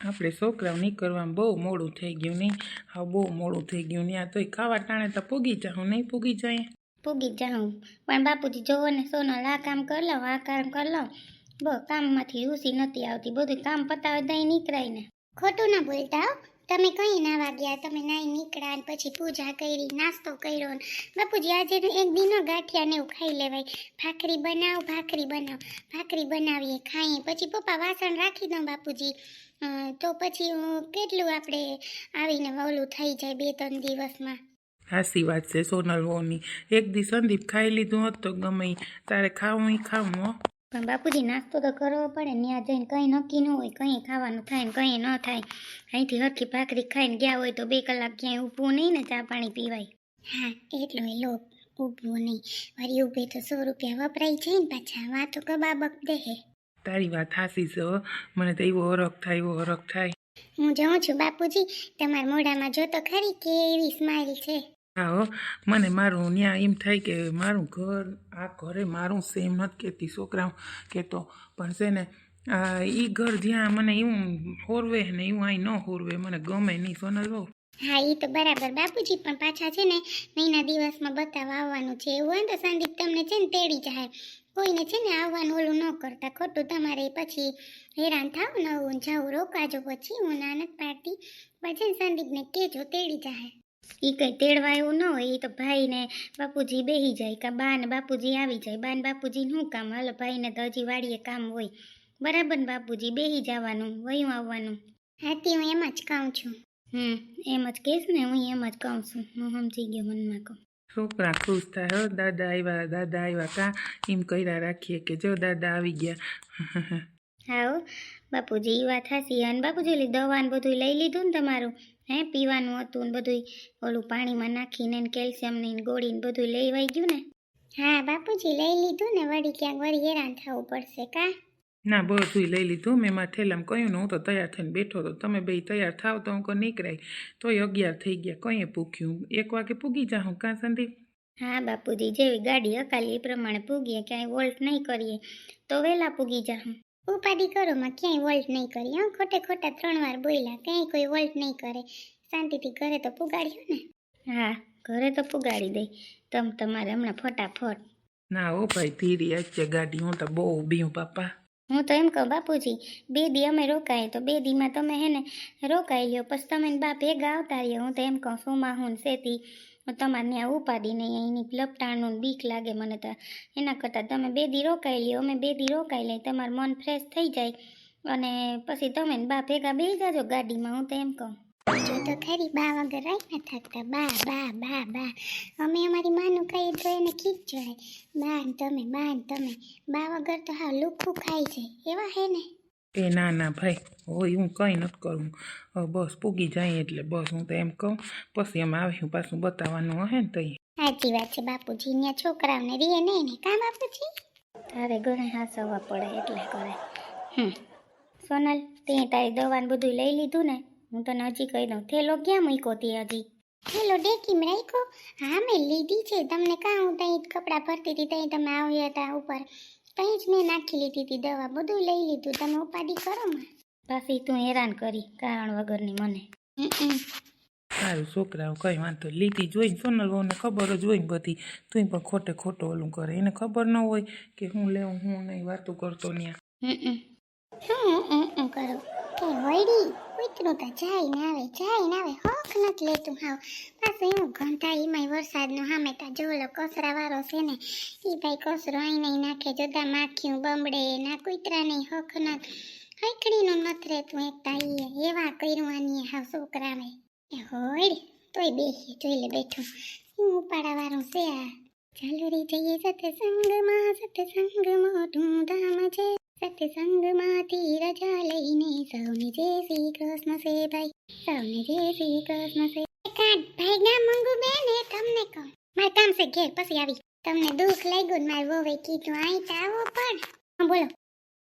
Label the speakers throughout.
Speaker 1: આપણે છોકરાઓ નીકળવામાં બહુ મોડું થઈ ગયું નહીં હા, બહુ મોડું થઈ ગયું ને આ તોય ખાવા ટાણે તો પૂગી જાઉં, નહીં પૂગી જાય?
Speaker 2: પૂગી જાઉં. પણ બાપુજી જોવો ને સોનલ આ કામ કરી લઉં આ કામ કરી લઉં બહુ કામમાંથી રૂસી નથી આવતી. બધું કામ પતાવે દઈ નીકળાય ને. ખોટું ના બોલતા તમે કઈ ના વાગ્યા, તમે નાઈ નીકળ્યા ને પછી પૂજા કરી, નાસ્તો કર્યો ને બાપુજી આજે એક દિનો ગાંઠિયા ને એવું ખાઈ લેવાય. ભાખરી બનાવ ભાખરી બનાવ. ભાખરી બનાવીએ, ખાઈએ. પછી પપ્પા વાસણ રાખી દઉં બાપુજી. તો પછી કેટલું આપણે આવીને ઓલું થઈ જાય બે ત્રણ દિવસમાં.
Speaker 1: હાસી વાત છે સોનલ વહુની. એક દી સંદીપ ખાઈ લીધું હોત તો ગમે. તારે ખાવું ખાવું
Speaker 2: પણ બાપુજી નાસ્તો તો કરવો પડે ત્યાં જઈને કંઈ નક્કી ન હોય કંઈ ખાવાનું થાય ને કંઈ ન થાય. અહીંથી હરખી ભાખરી ખાઈને ગયા હોય તો બે કલાક ક્યાંય ઊભવું નહીં ને ચા પાણી પીવાય. હા એટલો એ લોક ઊભવું નહીં. વળી ઊભે તો સો રૂપિયા વપરાય છે ને પાછા વાતો કબાબક દેહે
Speaker 1: તારી વાત હાસી છે મને તો એવો હરખ થાય એવો હરખ થાય.
Speaker 2: હું જાઉં છું બાપુજી તમારા મોઢામાં જોતો ખરી ખરી કેવી સ્માઇલ છે.
Speaker 1: હા હો મને મારું ત્યાં એમ થાય કે મારું ઘર, આ ઘરે મારું છે એમ નથી કહેતી છોકરાઓ કહેતો. પણ છે ને, આ એ ઘર જ્યાં મને એવું હોરવે ને એવું અહીં ન હોરવે, મને ગમે નહીં, સોનલ બહુ.
Speaker 2: હા એ તો બરાબર. બાપુજી પણ પાછા છે ને, મહિના દિવસમાં બતાવવા આવવાનું છે. એવું હોય ને તો સંદીપ તમને છે ને તેડી જાય. કોઈને છે ને આવવાનું ઓલું ન કરતા. ખોટું તમારે પછી હેરાન થાવ ને હું જાઉં રોકાજો પછી. હું નાનક પાડતી પછી સંદીપને કહેજો, તેડી જાય. એ કંઈ તેડવા એવું ન હોય એ તો ભાઈને બાપુજી બેહી જાય કે બા ને બાપુજી આવી જાય. બા ને બાપુજી શું કામ હાલો ભાઈને તો હજી વાડીએ કામ હોય. બરાબર ને બાપુજી બેહી જવાનું વયું આવવાનું. હાથી હું એમ જ કહું છું. હમ એમ જ કહીશ ને હું એમ જ કહું છું. હું સમજી ગયો મનમાં કહું.
Speaker 1: છોકરા ખુશ થાય હો દાદા આવ્યા દાદા આવ્યા કા? એમ કર્યા રાખીએ કે જો દાદા આવી ગયા.
Speaker 2: હા હો બાપુજી એ વાત હાસી અને બાપુજી દવા ને બધું લઈ લીધું ને તમારું? હે પીવાનું હતું ને બધું ઓલું પાણીમાં નાખીને ને કેલ્શિયમની ને ગોળી ને બધું લઈ વાઈ ગયું ને. હા બાપુજી લઈ લીધું ને વળી ક્યાંક વળી હેરાન થવું પડશે કા?
Speaker 1: ના બધું લઈ લીધું. મેં મારા થેલામાં કહ્યું ને હું તો તૈયાર થઈને બેઠો હતો. તમે બે તૈયાર થાવ તો હું કોઈ નીકળાય તોય અગિયાર થઈ ગયા. કંઈ પૂગ્યું એક વાગે પૂગી જાઉં કાં સંદીપ?
Speaker 2: હા બાપુજી જેવી ગાડી અકાલી એ પ્રમાણે પૂગીએ ક્યાંય વોલ્ટ નહીં કરીએ. તો વહેલા પૂગી જાઉં ઉપાધિ કરો માં ક્યાંય વોલ્ટ નહીં કરી. હા ખોટે ખોટા ત્રણ વાર બોલ્યા ક્યાંય કોઈ વોલ્ટ નહીં કરે. શાંતિથી ઘરે તો પુગાડ્યો ને? હા ઘરે તો પુગાડી દઈ. તમ તમારે હમણાં ફટાફટ.
Speaker 1: ના ઓ ભાઈ ધીરી આજે ગાડી હું તો બહુ બીયું પાપા.
Speaker 2: હું તો એમ કહું બાપુજી બે દી અમે રોકાય તો બે દીમાં તમે હે ને રોકાઈ લ્યો પછી તમે બાપ ભેગા આવતા રહ્યો. હું તો એમ કહું સોમા હું સેતી. તમારે ત્યાં ઉપાડી નહીં એની લપટાણું બીક લાગે મને તો. એના કરતાં તમે બે દી રોકાઈ લ્યો, અમે બે દી રોકાઈ લઈ, તમારું મન ફ્રેશ થઈ જાય. અને પછી તમે બા ભેગા બેસી જાજો ગાડીમાં, હું તો એમ કહું. જો તો ખરી, બા વગર રહી ના થાકતા. બા બા બા બા. અમે અમારી માનું કહીએ તો એને ખીચ ચડાય બાન તમે, બા ને તમે. બા વગર તો હા લુખું ખાય છે. એવા હે ને?
Speaker 1: એ ના ના ભાઈ હોય હું કંઈ નથી કરું. બસ પૂગી જાય એટલે બસ હું તો એમ કહું. પછી એમ આવ્યું પાછું બતાવવાનું હે ને તઈ.
Speaker 2: સાચી વાત છે બાપુજી ને છોકરાઓને રીએ નહીં ને આપે છે તારે ઘરે હાસવવા પડે એટલે કરે. હમ. સોનલ તે તારી દવાને બધું લઈ લીધું ને હું તને હજી કહી દઉં થેલો ક્યાં મૂક્યો તે હજી? થેલો ડેકીમાં રાખ્યો? હા મેં લીધી છે. તમને કાં હું ત્યાં કપડાં ભરતી હતી ત્યાં તમે આવ્યા હતા ઉપર. ત્યાં જ મેં નાખી લીધી હતી દવા બધું લઈ લીધું. તમે ઉપાડી કરો માં પાછી તું હેરાન કરી કારણ વગરની મને.
Speaker 1: સારું છોકરાઓ કઈ વાંધો લીધી જોઈ સોનલ વહુને ખબર જ હોય બધી. તું પણ ખોટે ખોટો ઓલું કરે. એને ખબર ન હોય કે હું લેવું હું નહીં વાતું કરતો ત્યાં
Speaker 2: હમ હમ હમ કરો. કે વળી? કૂતરું તો જાય ને આવે, જાય ને આવે, હોક નથી લેતું હાવ. પાછું એવું ઘંટા એમાંય વરસાદનો સામે તા જોલો કચરા વાળો છે ને એ ભાઈ કચરો અહીં નહીં નાખે, જોતા માખ્યું બમડે, ના કૂતરા નહીં, હોક નથી. હૈકડીનું નથી રહેતું એક તાઈએ એવા કર્યું હાવ છોકરાને હોય તોય બેસી જોઈ લે બેઠું. શું ઉપાડા વાળું છે આ? ચાલુ રી જઈએ સત્સંગમાં સત્સંગમાં ધૂમધામ છે. સત્સંગમાંથી રજા લઈને સૌને જય શ્રી કૃષ્ણ છે ભાઈ સૌને જય શ્રી કૃષ્ણ છે એકાદ ભાઈ ના મંગુ એ તમને કહું. મારે કામ છે ઘેર પછી આવી. તમને દુઃખ લાગ્યું મારે વોવે કીધું અહીં તો આવો પણ. હા, બોલો.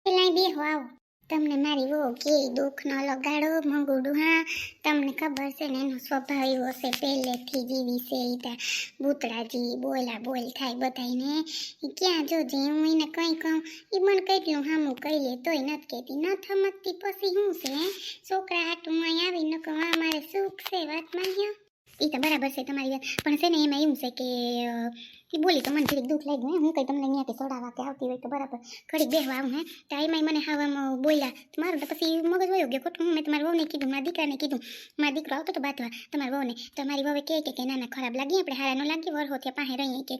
Speaker 2: પેલા બે બેહો, આવો. તમને મારી વો કે દુઃખ ન લગાડો, મંગુડું, હા? તમને ખબર છે ને, એનો સ્વભાવ એવો છે, પહેલેથી જીવી છે ઈ ત્યાં. ભૂતળાજી બોલા બોલ થાય બધાને ઈ ક્યાં જોજે, હું એને કંઈ કહું? એ મને કેટલું હામું કહી લે તોય નથી કહેતી. ન થમકતી પછી શું છે? હે? છોકરા હાટું અહીં આવી, ન કહું આ મારે સુખ છે, વાત માન્યો એ તો બરાબર છે તમારી વાત. પણ છે ને એમાં એવું છે કે એ બોલી તો મને થોડીક દુઃખ લાગ્યું હે કઈ તમને અહીંયાથી સોડાવા કે આવતી હોય તો બરાબર. ઘડીક બેહવા આવું હે. તો એમાંય મને હાવામાં બોલ્યા, તો મારું તો પછી મગજ વયો ગયો ખોટું. મેં તમારા વહુને કીધું, મારા દીકરાને કીધું, મારા દીકરો આવતો તો બાતવા તમારા વહુને. તો મારી વહુએ કહે કે ના ના ખરાબ લાગી, આપણે હારા ન લાગી વર ત્યાં પાસે રહીએ કે.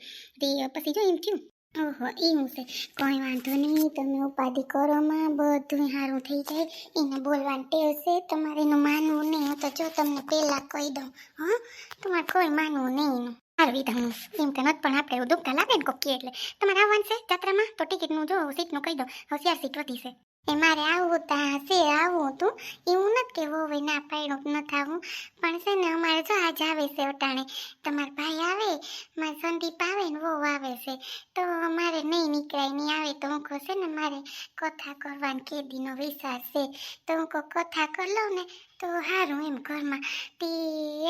Speaker 2: પછી જો એમ થયું. ઓહો એવું છે. કોઈ વાંધો નહીં, તમે ઉપાધિ કરો, માં. બધું સારું થઈ જાય. એને બોલવાની ટેવ તમારે એનું માનવું નહીં હું તો જો તમને પહેલાં કહી દઉં, હં. તમારે કોઈ માનવું નહીં એનું. સારું વિધા એમ કે નથી પણ આપણે એવું દુઃખતા લાગે ને કોકી એટલે. તમારે આવવાનું છે જાત્રામાં? તો ટિકિટનું જો, સીટનું કહી દો હોશિયાર સીટ વધી છે. એ મારે આવવું તા છે આવવું હતું એવું નથી કે વહુ ના પાડ્યું ન થવું. પણ છે ને, અમારે જો આજ આવે છે અટાણે. તમારા ભાઈ આવે, મારા સંદીપ આવે ને વહુ આવે છે. તો મારે નહીં નીકળાય, નહીં આવે. તો હું કહું, છે ને, મારે કથા કરવાની કેદીનો વિચાર છે. તો હું કહું, કથા કરી લઉં ને, તો સારું એમ ઘરમાં. તે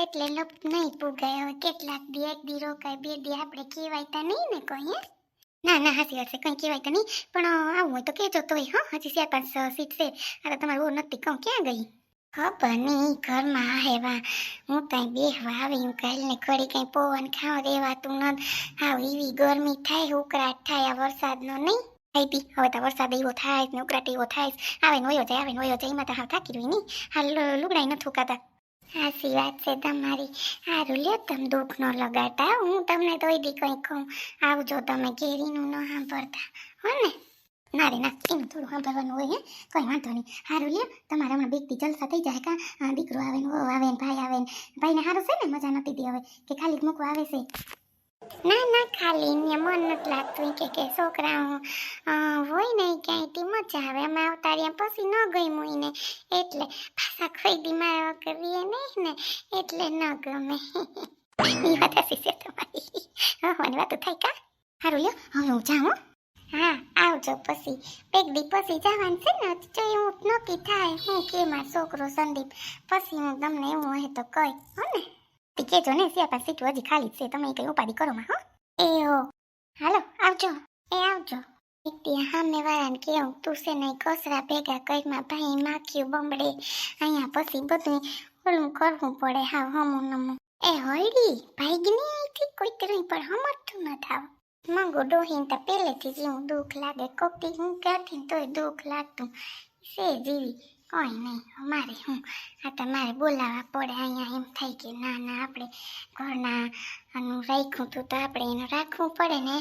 Speaker 2: એટલે લપ નહીં પૂગાય. હવે કેટલાક દી દી રોકાય, બે દી આપણે કહેવાય તા નહીં ને હે? ના ના, હાસી હશે, કંઈ કહેવાય તો નહીં. પણ આવું હોય તો કહેજો તોય, હા, હજી ચાર પાંચ સીટ છે. અરે તમારે બહુ નથી કહું, ક્યાં ગઈ? ખબર નહીં, ઘરમાં આહેવા હું ત્યાં બેહવા આવી, હું કાલને ઘડી કંઈ પવન ખાવ દેવાતું ન હાવ એવી ગરમી થાય, ઉકળાટ થાય, આ વરસાદનો નહીં. થઈ બી હવે તો વરસાદ એવો થાય ને ઉકળાટ એવો થાય આવે ને વયો જાય આવે ને વયો જાય, એમાં તો હાવ થાકી રહી નહીં. હાલ લુગડાઈ નથી ઉકાતા સાચી વાત છે તમારી. સારું, લ્યો તમે દુઃખ ન લગાડતા હું તમને તોય દી કંઈ કહું. આવજો તમે કેરીનું ન સાંભળતા. હો ને? ના રે ના એમ થોડું સાંભળવાનું હોય, હે? કંઈ વાંધો નહીં. સારું લ્યો, તમારા હમણાં બીકથી જલસા થઈ જાય કા? દીકરો આવે ને, વહુ આવે ને, ભાઈ આવે ને. ભાઈને સારું છે ને? મજા નથી દે હવે, કે ખાલી જ મૂકવા આવે છે? ના ના, ખાલી ને મન નથી લાગતું. કે કે છોકરા હોય ને ક્યાંય તી મજા આવે. અમે આવતા રહ્યા પછી ન ગઈ ને એટલે પાછા ખોઈ દી મારા કરીએ નહીં ને, એટલે ન ગમે. વાત હસી છે તમારી. હા મને વાતો થાય કા? સારું લ્યો, હવે હું જાઉં, હો. આવજો પછી. એક દી પછી જવાનું છે ને તો એવું નક્કી થાય. હું કે, મારો છોકરો સંદીપ. પછી હું તમને એવું હોય તો કહી હો ને. તી ને સિયા સીટ હજી ખાલી છે, તમે કઈ ઉપાધિ કરો માં, હો. એ હો. હાલો, આવજો. એ આવજો. ત્યાં હામે વાળાને કેવું? તું છે નહીં કસરા ભેગા કરીમાં ભાઈ માખ્યું બમડે. અહીંયા પછી બધું ઓલું કરવું પડે હા હમું નમું. એ હોયડી ભાઈગની અહીંથી કોઈ તરી પણ હમતું ન થાવ. માંગો ડોહીને તો પહેલેથી જ દુઃખ લાગે. કોકથી હું કરતી તોય દુઃખ લાગતું. છે જીવી. કોઈ નહીં અમારે હું આ તમારે બોલાવવા પડે અહીંયા એમ થાય કે ના ના આપણે ઘરના આનું રાખ્યું તું તો આપણે એનું રાખવું પડે ને.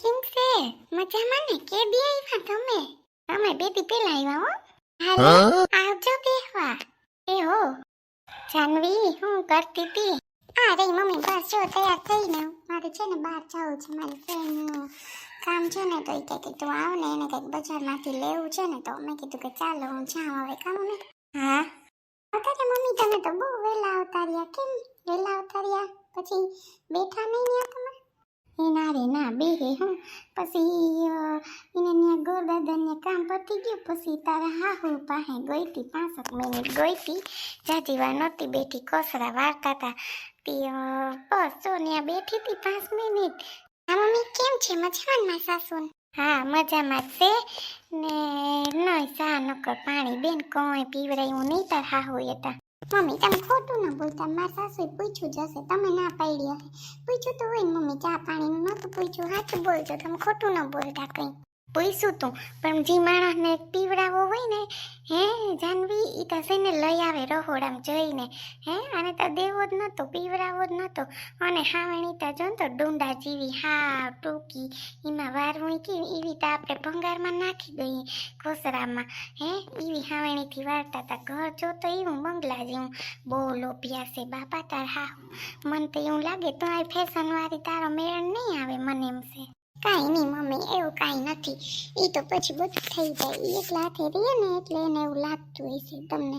Speaker 2: કેમ છે? મજામાં ને? કે બી આવ્યા તમે? તમે બે દી પહેલા આવ્યા હો. હાલો આવજો બેહવા એ હો જાનવી હું કરતી હતી આ રે મમ્મી બસ જો તૈયાર થઈને. મારે છે ને બહાર જવું છે મારી ફ્રેન્ડનું છે ને તો એ કહે કે તું આવ ને એને કંઈક બજારમાંથી લેવું છે ને તો મેં કીધું કે ચાલો હું જાઉં હવે કામ ને. હા? અત્યારે મમ્મી તમે તો બહુ વહેલા અવતાર્યા કેમ વહેલા અવતાર્યા પછી બેઠા નહીં ને તમે એ ના રે ના બે રે હું. પછી એને ત્યાં ગોરદાદાને કામ પતી ગયું પછી તારા હાહુ પાસે ગઈ હતી પાંસઠ મિનિટ ગઈ હતી જાજી વાર નહોતી બેઠી કોસરા વાળતા હતા તે બસ જો ત્યાં બેઠી હતી પાંચ મિનિટ. હા મમ્મી કેમ છે? મજામાં માં સાસુન? હા મજામાં છે. ને નહીં સા નકર પાણી બેન કોઈ પીવરાયું નહીં તાર હોય હતા મમ્મી તમે ખોટું ન બોલતા. મારા સાસુએ પૂછ્યું જ હશે. તમે ના પાડી હશે. પૂછ્યું તો હોય ને મમ્મી ચા પાણીનું નહોતું પૂછ્યું. સાચું બોલજો. તમે ખોટું ન બોલતા કંઈ. પૂછ્યું તું. પણ જે માણસને પીવડાવો હોય ને, હે, જાનવી એ તો છે ને લઈ આવે રહોડામ જઈને. હે અને તો દેવો જ નહોતો પીવડાવો જ નહોતો અને હાવણી તો જો તો ડુંડા જેવી હા ટૂંકી. એમાં વારવું કે એવી તો આપણે ભંગારમાં નાખી દઈએ ખોસરામાં હે, એવી હાવણીથી વાળતા હતા ઘર જો તો એવું બંગલા જેવું. બહુ લોભિયા છે બાપા તાર હા મને તો એવું લાગે તો આ ફેશનવાળી તારો મેળ નહીં આવે, મને એમ છે. કાંઈ નહીં મમ્મી, એવું કાંઈ નથી. એ તો પછી બધું થઈ જાય. એ એકલા હાથે રહીએ ને એટલે એને એવું લાગતું હોય છે તમને.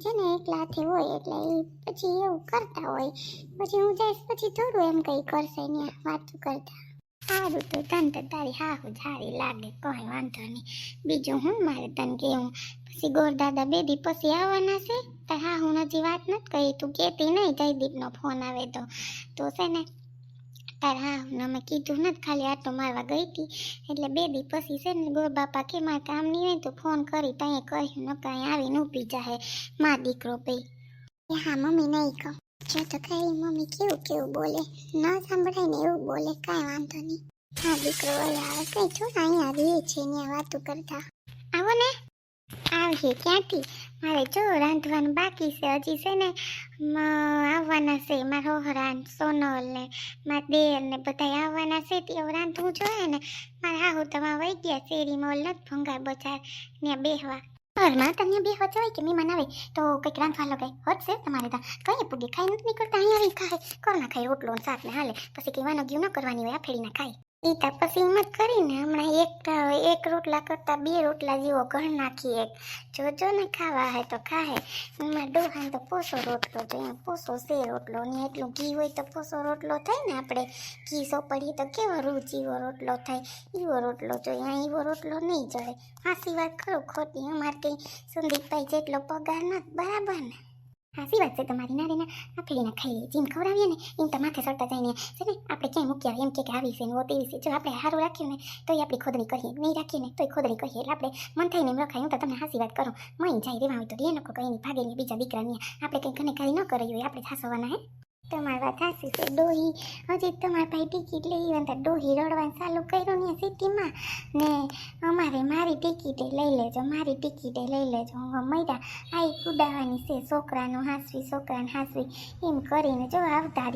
Speaker 2: છે ને એકલા હાથે હોય એટલે એ પછી એવું કરતા હોય. પછી હું જઈશ પછી થોડું એમ કંઈ કરશે ને વાતું કરતા. સારું તો તને તો તારી હાહુ સારી લાગે, કોઈ વાંધો નહીં. બીજું હું મારે તને કેવું? પછી ગોરદાદા બેદી પછી આવવાના છે? તાર હાહુ હજી વાત નથી કહી તું કેતી નહીં જયદીપનો ફોન આવે તો. તો છે ને તાર હમણાં મેં કીધું નથી ખાલી આટો મારવા ગઈ હતી. એટલે બે દી પછી છે ને ગોર બાપા કે મારે કામ નહીં હોય તો ફોન કરી ત્યાં કહ્યું, ન કાંઈ આવીને ઊભી જાહે મા દીકરો ભાઈ હા, મમ્મી નહીં કહું. જો તો કઈ મમ્મી કેવું કેવું બોલે. ન સાંભળાય ને એવું બોલે, કાંઈ વાંધો નહીં. હા, દીકરો ઓલે આવે, કઈ છો અહીંયા રહે છે ને વાતું કરતા. આવો ને. આવશે ક્યાંથી? મારે જો, રાંધવાનું બાકી છે. હજી છે ને આવવાના છે. મારો હરાન સોનલ ને મારા દેર ને બધા આવવાના છે. તે હવે રાંધવું જોઈએ ને. મારા હાહુ તમારે વહી ગયા. શેરી મોલ નથી ભંગાર બજાર ત્યાં બેહવા. ઘરમાં તમને બે વચ્ચે હોય કે મહેમાન આવે? તો કંઈક રાંધવા લગાય હોત છે તમારે ત્યાં કઈ પૂગે? ખાઈ નથી નીકળતા. અહીંયા આવી ખાય. કોર ના ખાય રોટલો ને શાક ને હાલે. પછી કંઈ વાનગીઓ ન કરવાની હોય આ ફેરી ના ખાય. ઈ તપસ્વી હિંમત કરીને હમણાં એક એક રોટલા કરતાં બે રોટલા જેવો ઘર નાખી એક જોજો ને ખાવા હે તો ખાહે, એમાં ડોહાને તો પોસો રોટલો જોઈએ પોસો છે રોટલો. ને એટલું ઘી હોય તો પોસો રોટલો થાય ને આપણે. ઘી સોપડીએ તો કેવો રૂચીવો રોટલો થાય. એવો રોટલો જોઈએ એવો રોટલો નહીં જડે હાસી વાત કરું ખોટી, અમારે કંઈ સંદીપભાઈ જેટલો પગાર નથી, બરાબર ને? હાસી વાત છે તમારી? ના રેના આ ફેરીના ખાઈએ જેમ ખવડાવીએ ને, એમ તો માથે સડતા ને. છે ને, આપણે ક્યાંય મૂક્યા એમ કે આવી છે ને તેવી છે. જો આપણે સારું રાખ્યું ને, તોય આપણી ખોદણી કરીએ. નહીં રાખીએ ને, તોય ખોદણી કહીએ એટલે આપણે મન થઈને એમ રખાય. હું તો તમને હાસી વાત કરું. મઈ જાય રેવા હોય તો રે નકો કંઈ નહીં ભાગે ને બીજા દીકરાની આપણે કંઈ ઘને કાંઈ ન કરી હોય, આપણે હાસવાના, હે? તમારી વાત હાસી છે. ડોહી, હજી તમારા ભાઈ ટિકિટ લઈ આવ્યા ને તો ડોહી રડવાનું ચાલુ કર્યું ને સિટીમાં. ને અમારે મારી ટિકિટે લઈ લેજો, મારી ટિકિટે લઈ લેજો. હું મૈરા આઈ કુડાવાની છે, છોકરાનું હાસવી, છોકરાને હાસવી. એમ કરીને જો આવતા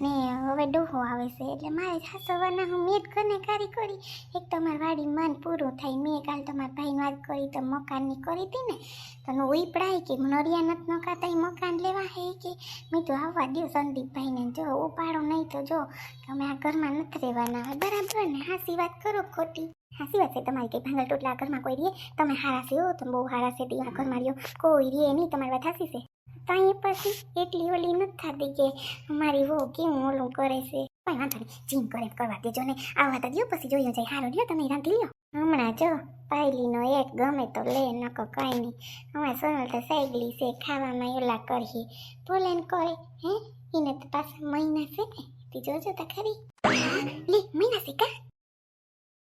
Speaker 2: ને હવે ડોહો આવે છે. એટલે મારે હાસવાના હું મેં જ ઘરને કારી. કરી એક તમારી વાડી મન પૂરું થાય. મેં કાલ તમારા ભાઈને વાત કરી તો મકાનની કરી હતી ને. તો ઉપડાય કે નડિયા નથી નખાતા મકાન લેવા હે કે? મેં તો આવવા દો સંદીપભાઈને જો ઉપાડો નહીં તો જો તમે આ ઘરમાં નથી રહેવાના હોય. બરાબર ને? હાસી વાત કરો ખોટી. હાસી વાત છે તમારી કંઈ ભાંગલ ટોટલા ઘરમાં કોઈ રહે તમે હારા છે તમે બહુ હારા છે આ ઘરમાં રહ્યો. કોઈ રીએ નહીં, તમારી વાત હાસી છે? તાઈ પછી એટલી ઓલી નથી થતી કે અમારી વહુ કેવું ઓલું કરે છે? કોઈ વાંધો નહીં. જીમ કરે કરવા દેજો ને. આવવા તો દો પછી જોઈ જાય હારો લ્યો તમે રાંધી લ્યો. હમણાં જો પાયલીનો એક ગમે તો લે નકો કાંઈ નહીં. હમણાં સોનલ તો સાયગલી છે, ખાવામાં એલા કરીએ. બોલે ને કરે, હે? એને તો પાછા મહિના છે ને તે જોજો તો ખરી લે મહિના છે કા